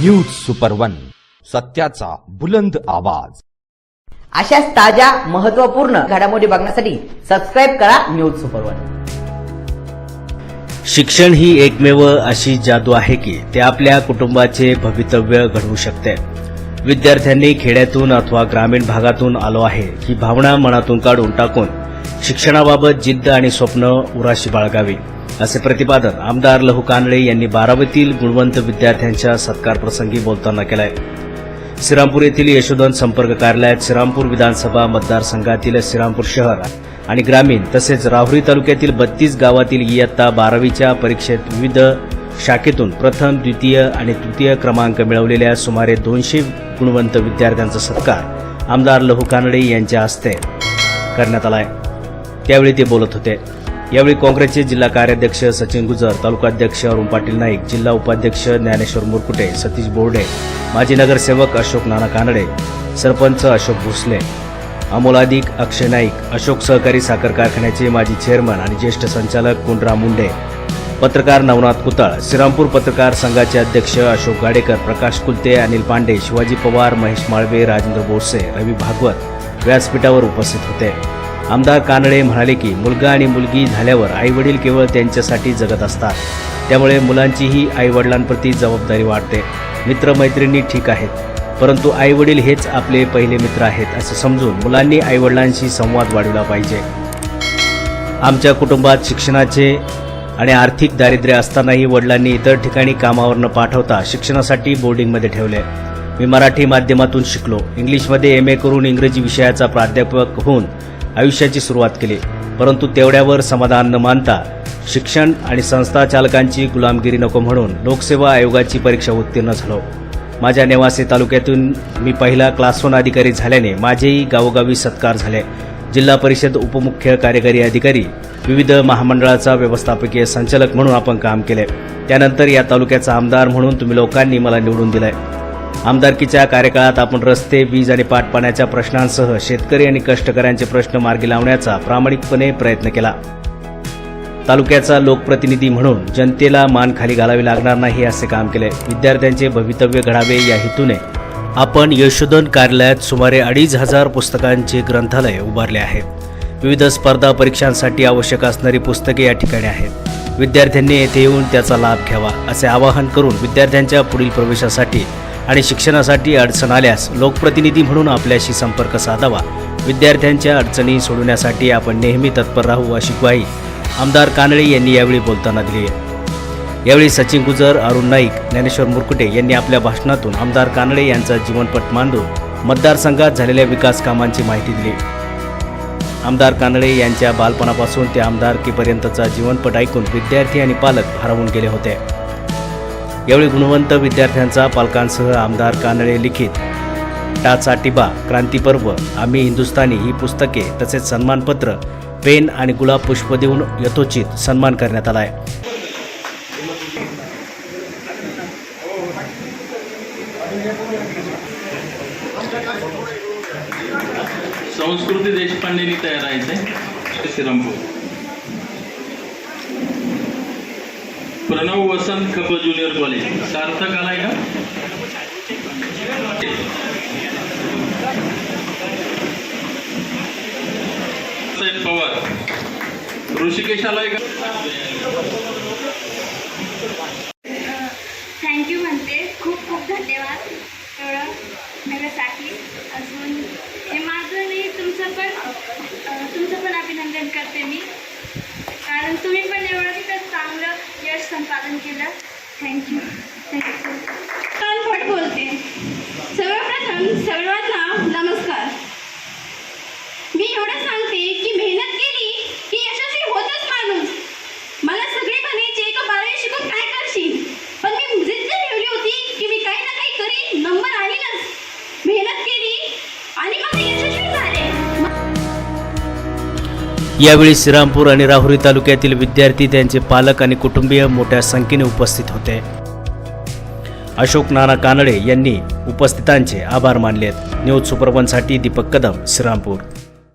News super one सत्याचा बुलंद आवाज. अशाच ताज्या महत्त्वपूर्ण घडामोडी बघण्यासाठी सबस्क्राईब करा न्यूज सुपर वन शिक्षण ही एकमेव अशी जादू आहे की ते आपल्या कुटुंबाचे भवितव्य घडवू शकते. विद्यार्थ्यांनी खेड्यातून अथवा ग्रामीण भागातून आलो आहे ही भावना मनातून काढून टाकून शिक्षणाबाबत जिद्द आणि स्वप्न उराशी बाळगावी. असे प्रतिपादन आमदार लहू कानडे यांनी बारावीतील गुणवंत विद्यार्थ्यांच्या सत्कारप्रसंगी बोलताना बोलताना आहे श्रीरामपूर येथील यशोधन संपर्क कार्यालयात श्रीरामपूर विधानसभा मतदारसंघातील श्रीरामपूर शहर आणि ग्रामीण तसेच राहुरी तालुक्यातील बत्तीस गावातील इयत्ता बारावीच्या परीक्षेत विविध शाखेतून प्रथम द्वितीय आणि तृतीय क्रमांक मिळवलेल्या सुमारे दोनशे गुणवंत विद्यार्थ्यांचा सत्कार आमदार लहू कानडे यांच्या हस्ते करण्यात आलाय. त्यावेळी ते बोलत होते. यावेळी काँग्रेसचे जिल्हा कार्याध्यक्ष सचिन गुजर तालुकाध्यक्ष अरुण पाटील नाईक जिल्हा उपाध्यक्ष ज्ञानेश्वर मुरकुटे सतीश बोर्डे माजी नगरसेवक अशोक नाना कानडे सरपंच अशोक भोसले अमोलाधिक अक्षय नाईक अशोक सहकारी साखर कारखान्याचे माजी चेअरमन आणि ज्येष्ठ संचालक कुंडराम मुंडे पत्रकार नवनाथ कुताळ श्रीरामपूर पत्रकार संघाचे अध्यक्ष अशोक गाडेकर प्रकाश कुलते अनिल पांडे शिवाजी पवार महेश माळवे राजेंद्र बोरसे रवी भागवत व्यासपीठावर उपस्थित होते. आमदार कानडे म्हणाले की मुलगा आणि मुलगी झाल्यावर आईवडील केवळ त्यांच्यासाठी जगत असतात. त्यामुळे मुलांचीही आईवडिलांप्रती जबाबदारी वाढते. मित्रमैत्रिणी ठीक आहेत परंतु आईवडील हेच आपले पहिले मित्र आहेत असे समजून मुलांनी आईवडिलांशी संवाद वाढवला पाहिजे. आमच्या कुटुंबात शिक्षणाचे आणि आर्थिक दारिद्र्य असतानाही वडिलांनी इतर ठिकाणी कामावर न पाठवता शिक्षणासाठी बोर्डिंगमध्ये ठेवले. मी मराठी माध्यमातून शिकलो. इंग्लिशमध्ये एम ए करून इंग्रजी विषयाचा प्राध्यापक होऊन आयुष्याची सुरुवात केली. परंतु तेवढ्यावर समाधान न मानता शिक्षण आणि संस्था चालकांची गुलामगिरी नको म्हणून लोकसेवा आयोगाची परीक्षा उत्तीर्ण झालो. माझ्या नेवासे तालुक्यातून मी पहिला क्लास वन अधिकारी झाल्याने माझेही गावोगावी सत्कार झाले. जिल्हा परिषद उपमुख्य कार्यकारी अधिकारी विविध महामंडळाचा व्यवस्थापकीय संचालक म्हणून आपण काम केले. त्यानंतर या तालुक्याचा आमदार म्हणून तुम्ही लोकांनी मला निवडून दिलंय. आमदारकीच्या कार्यकाळात आपण रस्ते वीज आणि पाटपाण्याच्या प्रश्नांसह शेतकरी आणि कष्टकऱ्यांचे प्रश्न मार्गी लावण्याचा प्रामाणिकपणे प्रयत्न केला. तालुक्याचा लोकप्रतिनिधी म्हणून जनतेला मान खाली घालावी लागणार नाही असे काम केले. विद्यार्थ्यांचे भवितव्य घडावे या हेतूने आपण यशोधन कार्यालयात सुमारे अडीच हजार पुस्तकांचे ग्रंथालय उभारले आहेत. विविध स्पर्धा परीक्षांसाठी आवश्यक असणारी पुस्तके या ठिकाणी आहेत. विद्यार्थ्यांनी येथे येऊन त्याचा लाभ घ्यावा असे आवाहन करून विद्यार्थ्यांच्या पुढील प्रवेशासाठी आणि शिक्षणासाठी अडचण आल्यास लोकप्रतिनिधी म्हणून आपल्याशी संपर्क साधावा. विद्यार्थ्यांच्या अडचणी सोडवण्यासाठी आपण नेहमी तत्पर राहू अशी ग्वाही आमदार कानडे यांनी यावेळी बोलताना दिली. यावेळी सचिन गुजर अरुण नाईक ज्ञानेश्वर मुरकुटे यांनी आपल्या भाषणातून आमदार कानडे यांचा जीवनपट मांडून मतदारसंघात झालेल्या विकास कामांची माहिती दिली. आमदार कानडे यांच्या बालपणापासून ते आमदारकीपर्यंतचा जीवनपट ऐकून विद्यार्थी आणि पालक भारावून गेले होते. यावेळी गुणवंत विद्यार्थ्यांचा पालकांसह आमदार कानडे लिखित. टाचा टिबा क्रांतीपर्व आम्ही हिंदुस्थानी ही पुस्तके तसेच सन्मानपत्र पेन आणि गुलाब पुष्प देऊन यथोचित सन्मान करण्यात आला आहे. संस्कृती देशपांडेनी तयार आहे श्रीरामपूर. प्रणव वसंत खप ज्युनियर कॉलेज. सार्थक आलाय का? पवार. ऋषिकेश आलाय का? थँक्यू म्हणते. खूप खूप धन्यवाद. एवढं माझ्यासाठी अजून हे माझं नाही तुमचं पण तुमचं पण अभिनंदन करते मी. कारण तुम्ही पण एवढं तिथं चांगलं यश संपादन केलं. थँक्यू थँक्यू कानपट बोलते? सर्वप्रथम सर्वांना नमस्कार. मी एवढं सांगते की मेहनत केली की यशस्वी होतच माणूस. मला सगळे म्हणायचे का बारावी शिकून काय करशील? पण मी जिद्द ठेवली होती की मी काही ना काही करीन. नंबर आणीनच मेहनत केली आणि मग ते यावेळी श्रीरामपूर आणि राहुरी तालुक्यातील विद्यार्थी त्यांचे पालक आणि कुटुंबीय मोठ्या संख्येने उपस्थित होते. अशोक नाना कानडे यांनी उपस्थितांचे आभार मानलेत. न्यूज सुपरवनसाठी दीपक कदम श्रीरामपूर.